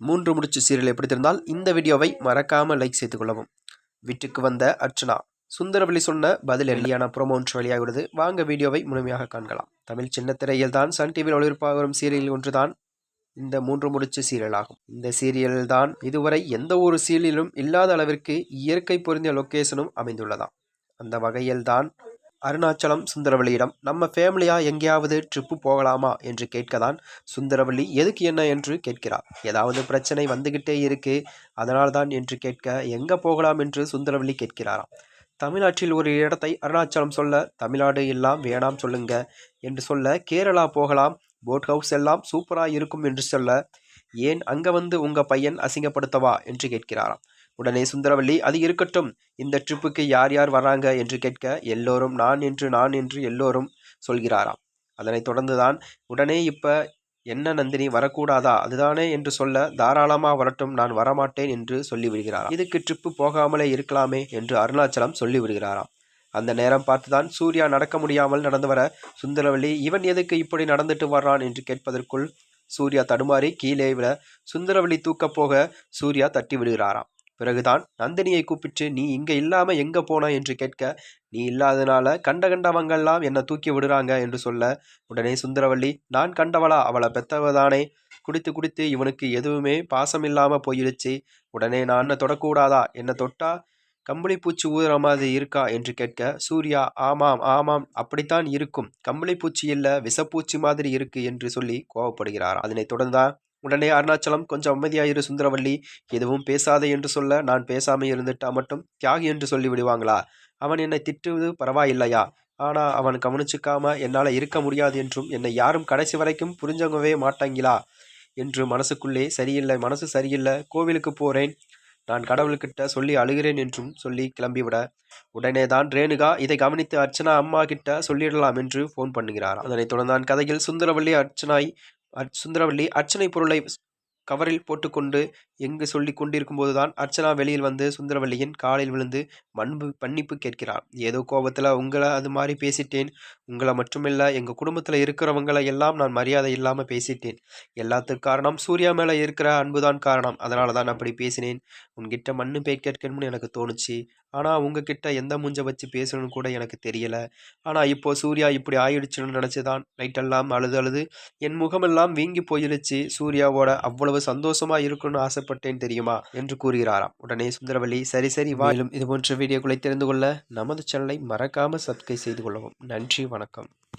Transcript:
மூன்று முடிச்சு சீரியல் எப்படி தெரிந்தால் இந்த வீடியோவை மறக்காமல் லைக் செய்து கொள்ளவும். வீட்டுக்கு வந்த அர்ச்சனா சுந்தரவழி சொன்ன பதில் எல்லியான ப்ரோமோ ஒன்று வெளியாகிறது. வாங்க வீடியோவை முழுமையாக காண்கலாம். தமிழ் சின்ன திரையில் தான் சன் டிவியில் ஒளிபரப்பாக வரும் சீரியல் ஒன்றுதான் இந்த மூன்று முடிச்சு சீரியல் ஆகும் இந்த சீரியல் தான் இதுவரை எந்த ஒரு சீரியலும் இல்லாத அளவிற்கு இயற்கை பொருந்திய லொக்கேஷனும் அமைந்துள்ளதாம். அந்த வகையில் தான் அருணாச்சலம் சுந்தரவல்லியிடம் நம்ம ஃபேமிலியாக எங்கேயாவது ட்ரிப்பு போகலாமா? என்று கேட்கதான் சுந்தரவல்லி எதுக்கு என்ன? என்று கேட்கிறார். ஏதாவது பிரச்சனை வந்துகிட்டே இருக்கு. அதனால்தான் என்று கேட்க எங்கே போகலாம்? என்று சுந்தரவல்லி கேட்கிறாராம். தமிழ்நாட்டில் ஒரு இடத்தை அருணாச்சலம் சொல்ல தமிழ்நாடு எல்லாம் வேணாம் சொல்லுங்க என்று சொல்ல கேரளா போகலாம். போட் ஹவுஸ் எல்லாம் சூப்பராக இருக்கும் என்று சொல்ல ஏன் அங்கே வந்து உங்கள் பையன் அசிங்கப்படுத்தவா? என்று கேட்கிறாராம். உடனே சுந்தரவல்லி அது இருக்கட்டும். இந்த ட்ரிப்புக்கு யார் யார் வராங்க? என்று கேட்க எல்லோரும் நான் என்று நான் என்று எல்லோரும் சொல்கிறாராம். அதனைத் தொடர்ந்துதான் உடனே இப்ப என்ன நந்தினி வரக்கூடாதா? அதுதானே என்று சொல்ல தாராளமா வரட்டும் நான் வரமாட்டேன் என்று சொல்லிவிடுகிறாராம் இதுக்கு ட்ரிப்பு போகாமலே இருக்கலாமே என்று அருணாச்சலம் சொல்லிவிடுகிறாராம் அந்த நேரம் பார்த்துதான் சூர்யா நடக்க முடியாமல் நடந்து வர சுந்தரவல்லி இவன் எதுக்கு இப்படி நடந்துட்டு வர்றான்? என்று கேட்பதற்குள் சூர்யா தடுமாறி கீழே விட சுந்தரவல்லி தூக்கப் போக சூர்யா தட்டி விடுகிறாராம். பிறகுதான் நந்தினியை கூப்பிட்டு நீ இங்க இல்லாம எங்க போன? என்று கேட்க நீ இல்லாதனால கண்ட கண்டவங்கெல்லாம் என்னை தூக்கி விடுறாங்க என்று சொல்ல உடனே சுந்தரவள்ளி நான் கண்டவளா? அவளை பெத்தவதானே? குடித்து குடித்து இவனுக்கு எதுவுமே பாசம் இல்லாம போயிடுச்சு. உடனே நான் தொடக்கூடாதா? என்னை தொட்டா? கம்பளி பூச்சி ஊதுற மாதிரி இருக்கா? என்று கேட்க சூர்யா ஆமாம் ஆமாம் அப்படித்தான் இருக்கும். கம்பளி பூச்சி இல்ல விஷப்பூச்சி மாதிரி இருக்கு என்று சொல்லி கோவப்படுகிறார். அதனைத் தொடர்ந்தான் உடனே அருணாச்சலம் கொஞ்சம் அமைதியாயிரு சுந்தரவள்ளி. எதுவும் பேசாதே என்று சொல்ல நான் பேசாமல் இருந்துட்டா மட்டும் தியாகி என்று சொல்லி விடுவாங்களா? அவன் என்னை திட்டுவது பரவாயில்லையா? ஆனால் அவன் கவனிச்சுக்காம என்னால் இருக்க முடியாது என்றும் என்னை யாரும் கடைசி வரைக்கும் புரிஞ்சவங்கவே மாட்டாங்களா? என்று மனசுக்குள்ளே சரியில்லை மனசு சரியில்லை. கோவிலுக்கு போகிறேன் நான் கடவுள்கிட்ட சொல்லி அழுகிறேன் என்றும் சொல்லி கிளம்பிவிட. உடனே தான் ரேணுகா இதை கவனித்து அர்ச்சனா அம்மா கிட்ட சொல்லிடலாம் என்று ஃபோன் பண்ணுகிறார் அதனைத் தொடர்ந்தான் கதையில் சுந்தரவள்ளி அர்ச்சனாய் சுந்தரவல்லி அர்ச்சனை பொருளை கவரில் போட்டுக்கொண்டு எங்கு சொல்லி கொண்டிருக்கும்போதுதான் அர்ச்சனா வெளியில் வந்து சுந்தரவல்லியின் காலில் விழுந்து மண்பு மன்னிப்பு கேட்கிறார். ஏதோ கோபத்தில் உங்களை அது மாதிரி பேசிட்டேன். உங்களை மட்டுமில்ல எங்கள் குடும்பத்தில் இருக்கிறவங்களை எல்லாம் நான் மரியாதை இல்லாமல் பேசிட்டேன். எல்லாத்துக்கு காரணம் சூர்யா மேலே இருக்கிற அன்பு தான் காரணம். அதனால தான் அப்படி பேசினேன். உன்கிட்ட மண்ணு பே கேட்கணும்னு எனக்கு தோணுச்சு. ஆனால் உங்ககிட்ட எந்த மூஞ்ச வச்சு பேசணும்னு கூட எனக்கு தெரியல. ஆனால் இப்போ சூர்யா இப்படி ஆயிடுச்சுன்னு நினச்சி தான் நைட்டெல்லாம் அழுது அழுது என் முகமெல்லாம் வீங்கி போயிடுச்சு சூர்யாவோட அவ்வளவு சந்தோஷமா இருக்கணும்னு ஆசைப்பட்டேன் தெரியுமா? என்று கூறுகிறாராம். உடனே சுந்தரவல்லி சரி சரி வாயிலும் இது போன்ற வீடியோக்களை தெரிந்து கொள்ள நமது சேனலை மறக்காம சப்ஸ்கிரைப் செய்து கொள்ளவும். நன்றி வணக்கம்.